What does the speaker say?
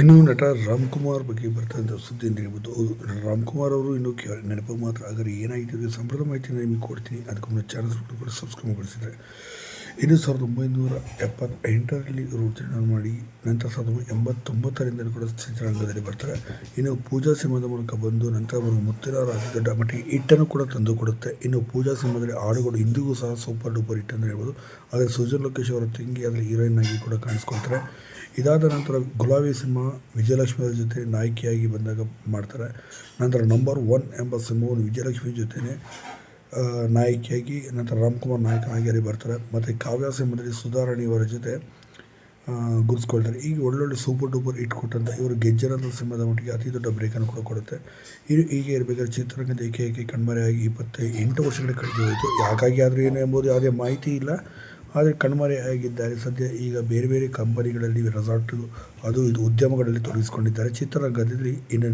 ಇನ್ನು ನಟ ರಾಮ್ಕುಮಾರ್ ಬಗ್ಗೆ ಬರ್ತಕ್ಕಂಥ ಸುದ್ದಿ ಅಂತ ನಟ ರಾಮ್ಕುಮಾರ್ ಅವರು ಇನ್ನೂ ಕೇಳಿ ನೆನಪು ಮಾತ್ರ ಆದರೆ ಏನಾಯಿತು ಅಂದರೆ ಸಂಪ್ರದಾಯ ಮಾಹಿತಿನ ನಿಮಗೆ ಕೊಡ್ತೀನಿ. ಅದಕ್ಕೆ ಮುನ್ನ ಚಾನಲ್ ಕೂಡ ಸಬ್ಸ್ಕ್ರೈಬ್ ಮಾಡಿಸಿದ್ರೆ. ಇನ್ನು ಸಾವಿರದ ಒಂಬೈನೂರ ಎಪ್ಪತ್ತೆಂಟರಲ್ಲಿ ಇವರು ಜನನ ಮಾಡಿ ನಂತರ ಸಾವಿರದ ಒಂಬೈನೂರ ಕೂಡ ಚಿತ್ರರಂಗದಲ್ಲಿ ಬರ್ತಾರೆ ಇನ್ನು ಪೂಜಾ ಸಿಂಹದ ಮೂಲಕ ಬಂದು ನಂತರ ಅವರು ಮುತ್ತಿನ ರಾಜ ದೊಡ್ಡ ಮಟ್ಟಿಗೆ ಹಿಟ್ಟನ್ನು ಕೂಡ ತಂದು ಕೊಡುತ್ತೆ ಇನ್ನು ಪೂಜಾ ಸಿಂಹದಲ್ಲಿ ಹಾಡುಗಳು ಇಂದಿಗೂ ಸಹ ಸೂಪರ್ ಡೂಪರ್ ಹಿಟ್ ಅಂತ ಹೇಳ್ಬೋದು. ಆದರೆ ಸುಜನ್ ಲೋಕೇಶ್ ಅವರ ತಿಂಗಿ ಅದರಲ್ಲಿ ಹೀರೋಯಿನ್ ಆಗಿ ಕೂಡ ಕಾಣಿಸ್ಕೊಳ್ತಾರೆ. ಇದಾದ ನಂತರ ಗುಲಾಬಿ ಸಿನಿಮಾ ವಿಜಯಲಕ್ಷ್ಮಿ ಅವರ ಜೊತೆ ನಾಯಕಿಯಾಗಿ ಬಂದಾಗ ಮಾಡ್ತಾರೆ. ನಂತರ ನಂಬರ್ ಒನ್ ಎಂಬ ಸಿಂಹವನ್ನು ವಿಜಯಲಕ್ಷ್ಮಿ ಜೊತೆನೇ ಆ, ನಾಯಕಿಯಾಗಿ ನಂತರ ರಾಮ್ಕುಮಾರ್ ನಾಯಕ ಅಲ್ಲಿ ಬರ್ತಾರೆ. ಮತ್ತು ಕಾವ್ಯ ಸಿಂಹದಲ್ಲಿ ಸುಧಾರಾಣಿ ಇವರ ಜೊತೆ ಗುರುಸ್ಕೊಳ್ತಾರೆ ಈಗ ಒಳ್ಳೊಳ್ಳೆ ಸೂಪರ್ ಡೂಪರ್ ಹಿಟ್ ಇವರು ಗೆಜ್ಜನಂತ ಸಿಂಹದ ಮಟ್ಟಿಗೆ ಅತಿ ದೊಡ್ಡ ಬ್ರೇಕನ್ನು ಕೂಡ ಕೊಡುತ್ತೆ. ಇದು ಈಗ ಇರಬೇಕಾದ್ರೆ ಚಿತ್ರರಂಗದ ಏಕೆ ಏಕೆ ಕಣ್ಮರೆಯಾಗಿ ಇಪ್ಪತ್ತ ಎಂಟು ವರ್ಷಗಳ ಕಳೆದು ಹೋಯಿತು. ಯಾಕಾಗಿ ಆದರೂ ಏನು ಎಂಬುದು ಯಾವುದೇ ಮಾಹಿತಿ ಇಲ್ಲ. ಆದರೆ ಕಣ್ಮರೆಯಾಗಿದ್ದಾರೆ ಸದ್ಯ ಈಗ ಬೇರೆ ಬೇರೆ ಕಂಪನಿಗಳಲ್ಲಿ ರೆಸಾರ್ಟು ಅದು ಇದು ಉದ್ಯಮಗಳಲ್ಲಿ ತೊಡಗಿಸಿಕೊಂಡಿದ್ದಾರೆ. ಚಿತ್ರರಂಗದಲ್ಲಿ ಇನ್ನು